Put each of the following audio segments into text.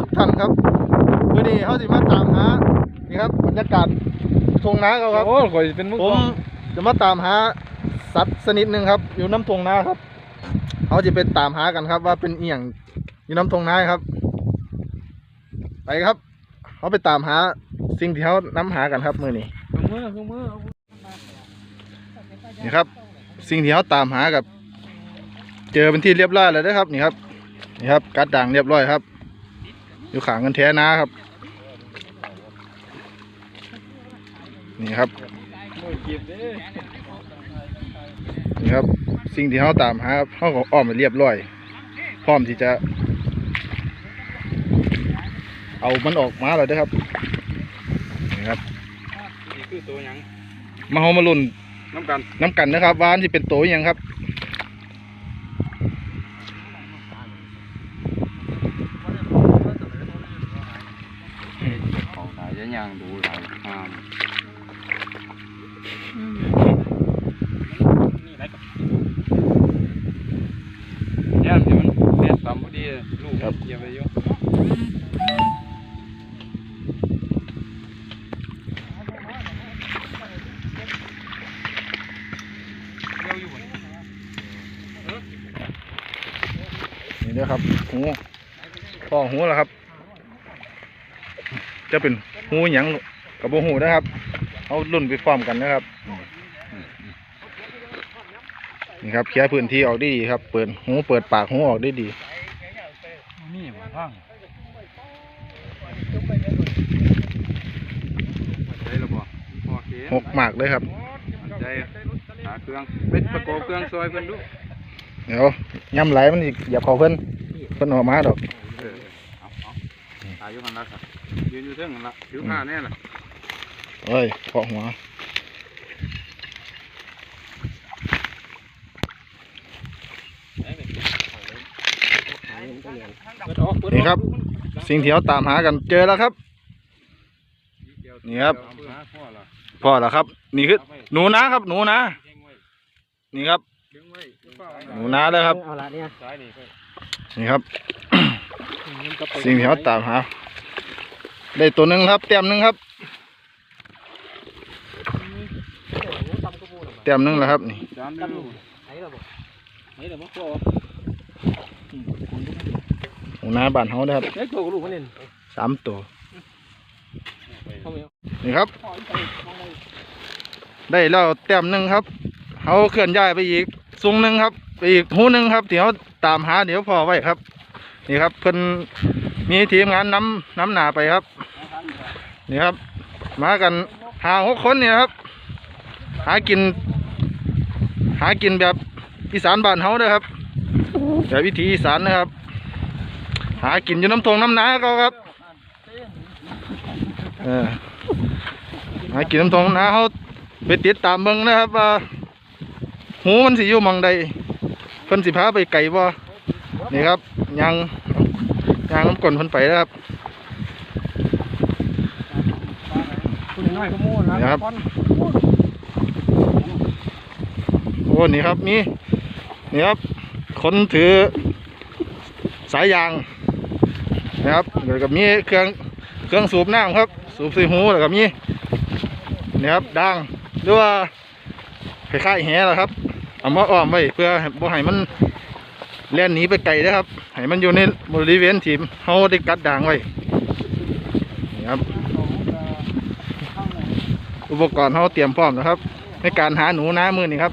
ดีทุกท่านครับวันนี้เขาสิมาตามหานี่ครับบรรยากาศทงนาเขาครับโอ้ข่อยเป็นมุกผมจะมาตามหาสัตว์ชนิดหนึ่งครับ อยู่น้ำทงนาครับเขาจะไปตามหากันครับ ว่าเป็นเอียงอยู่น้ำทงนาครับ ไปครับเขาไปตามหาสิ่งที่เขานำหากันครับมือนี้เครื่องมือเครื่องมือนี่ครับ สิ่งที่เขาตามหากับ เจอเป็นที่เรียบร้อยแล้วนะครับ นี่ครับนี่ครับกัดด่างเรียบร้อยครับ อยู่ขางกันแท้นาครับ นี่ครับมือกีบเด้นี่ครับ สิ่งที่เขาตามหาครับเขาก็อ้อมไปเรียบร้อย พร้อมที่จะ เอามันออกมาแล้วนะครับ นี่ครับนี่คือตัวหยังมาเฮามาลุ่นน้ำกัน น้ำกันนะครับว่าอันที่เป็นตัวอหยังครับ ของสายจะย่างดูหลายงามย่างที่มันเด็ดต่ำพอดีลูก ครับ เกี่ยวไปเยอะเกี่ยวอยู่บน นี่นะครับ หูพ่อหูแล้วครับ จะเป็นหูหยังกับโบหูนะครับ เอารุ่นไปฟอร์มกันนะครับ นี่ครับเคลียร์พื้นที่ออกได้ดีครับ เปิดหูเปิดปากหูออกได้ดีนี่บ่พังใช่หรือเปล่าโอเคหกหมากเลยครับมั่นใจหาเครื่องเป็นประกอบเครื่องซอยเพิ่นดู เดี๋ยวย่ำไหลมันอีกอย่าเขาเพิ่นเพิ่นออกมาดอกเออเอาเอาอายุหันละครับยืนอยู่เทิงหันละผิวผ้าแน่ล่ะเอ้ยเกาะหัวนี่ครับ สิ่งที่เขาตามหากันเจอแล้วครับ นี่ครับพ่อละพอแล้วครับ นี่คือหนูนะครับ หนูนะ นี่ครับ หนูนาเลยครับ เอาละเนี่ยซ้ายนี่นี่ครับ สิ่งที่เขาตามหา ได้ตัวหนึ่งครับ เต็มหนึ่งครับ เต็มหนึ่งแล้วครับนี่จานดูไหนเราบอกไหนเราบอกพ่อหนูนาบ้านเขานะครับเฮ้ยตัวลูกมันเล่นสามตัวเข้าไปนี่ครับ ได้แล้วแต้มหนึ่งครับเขาเคลื่อนย้ายไปอีก ซุงหนึ่งครับไปอีกหูหนึ่งครับเดี๋ยวตามหาเดี๋ยวพอไว้ครับ นี่ครับเพิ่นมีทีมงานน้ำน้ำหนาไปครับ นี่ครับ มากันหาหกคนเนี่ยครับ หากิน หากินแบบอีสานบ้านเฮาเด้อครับแบบวิถีอีสานนะครับ หากินอยู่น้ำทงน้ำนาก็ครับเออหากินน้ำทงนะเขาไปติดตามเบิ่งนะครับว่า หูมันสิอยู่มองใดเพิ่นสิพาไปไก่บ่นี่ครับยังยังน้ำกลนเพิ่นไปนะครับนี่ครับโอ้นี่ครับมีนี่ครับคนถือสายยางนะครับแล้วก็มีเครื่องเครื่องสูบน้ำครับ สูบใส่หูแล้วก็มีนี่ครับด่างหรือว่าคล้ายๆแหละครับ เอามาอ้อมไว้เพื่อให้บ่ให้มันแล่นหนีไปไกลนะครับให้มันอยู่ในบริเวณที่เขาได้กัดด่างไว้นี่ครับ อุปกรณ์เขาเตรียมพร้อมนะครับ ในการหาหนูน้ามือนี่ครับ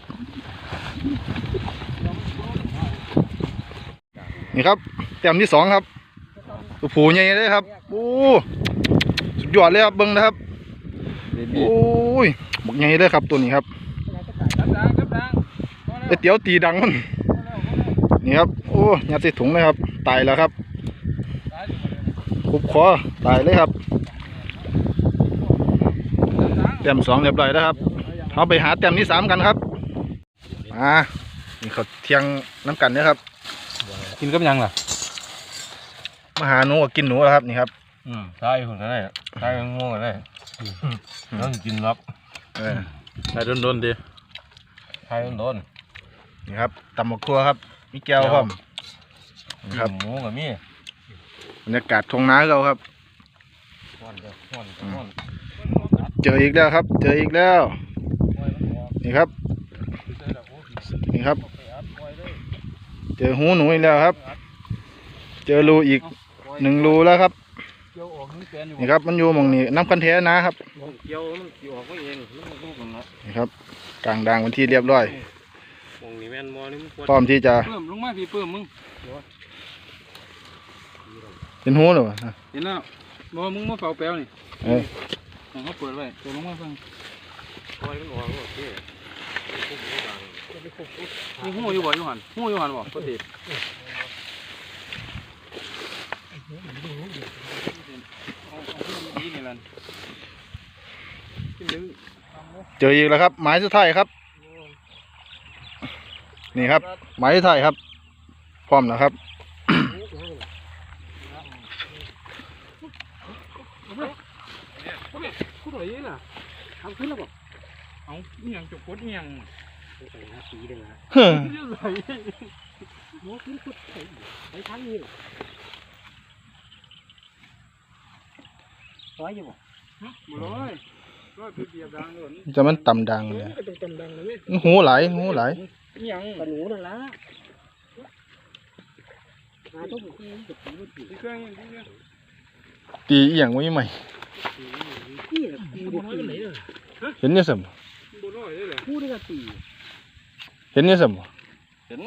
นี่ครับเตรียมที่สองครับตัวผูใหญ่เลยครับโอ้สุดยอดเลยครับเบิ้งนะครับโอ้ยบักใหญ่เลยครับตัวนี้ครับ เตี๋ยวตีดังมันนี่ครับโอ้ยัดใส่ถุงเลยครับ ตายแล้วครับคุบคอตายเลยครับเต็มสองเรียบร้อยแล้วครับเอาไปหาเต็มที่สามกันครับมานี่เขาเที่ยงน้ำกันนะครับ กินกับยังล่ะมาหาหนูก็กินหนูแล้วครับนี่ครับอืมใช่คนก็ได้ใช่ง่วงก็ได้ต้องกินล็อกเออใช่โดนๆดิใช่โดน นี่ครับตำหมกทั่วครับมีแก้วพร้อมๆครับหมูกับมีบรรยากาศทงนาเราครับห่อนเด้อห่อนเด้อห่อนเจออีกแล้วครับ เจออีกแล้ว นี่ครับ นี่ครับ เจอหูหนูอีกแล้วครับ เจอรูอีกหนึ่งรูแล้วครับเกี่ยวออกนี่แกนอยู่นี่ครับมันอยู่หมองนี้น้ำคันแท้นะครับเกี่ยวมันเกี่ยวออกก็เองมันลูกมันเนาะนี่ครับกลางดังวันที่เรียบร้อย มองนี่แม่นมอนี่มันควรพร้อมที่จะเพิ่มลงมาพี่เพิ่มมึงเป็นหูหรือเปล่าเห็นแล้วบ่มึงมาเฝ้าแป้วนี่เออเขาเปิดไว้ตัวลงมาฟังปล่อยมันออกโอเคมีหูอยู่บ่อยู่หันหูอยู่หันบ่ปกติเอาเอาที่นี่นั่นกินดึงเจออีกแล้วครับ หมายสุดท้ายครับ นี่ครับหมายสุดท้ายครับ พร้อมแล้วครับพูดอะไรล่ะทำขึ้นแล้วบ่เอาเอียงจกกดเอียงใส่หน้าสีเลยนะเฮ้อใส่หมอขึ้นพุดใส่ใส่ทั้งนี้ร้อยอยู่บ่บ่ร้อยร้อยเปียบดังเลยจะมันต่ำดังเลยก็ต้องดังเลยหูไหลายหูไหลายเอียงกระหนูนั่นละหาต้องตีกับตีมันตีเครื่องนี่เนี่ยตีเอียงไว้ใหม่นี่ตีบ่น้อยกันไหนเลยเห็นเนี่ยสมบ่น้อยเลยเหรอพูดได้ก็ตีเห็นเนี่ยสมเห็น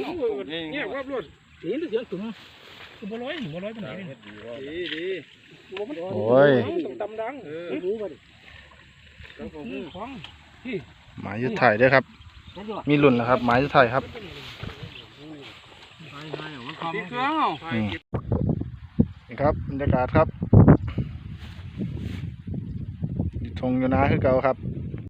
เนี่ยว่าบรถเห็นเสียงตุ้มตุ้มบ่ร้อยบ่ร้อยปานไหนดีดีบ่มันโอ้ยต้องตำดังเออรู้บ่ดิแล้วผมของหมายสุดท้ายเด้วยครับ มีรุ่นแล้วครับหมายสุดท้ายครับตีเครื่องเอาอืมนี่ครับบรรยากาศครับอยู่ทงอยู่นาคือเก่าครับ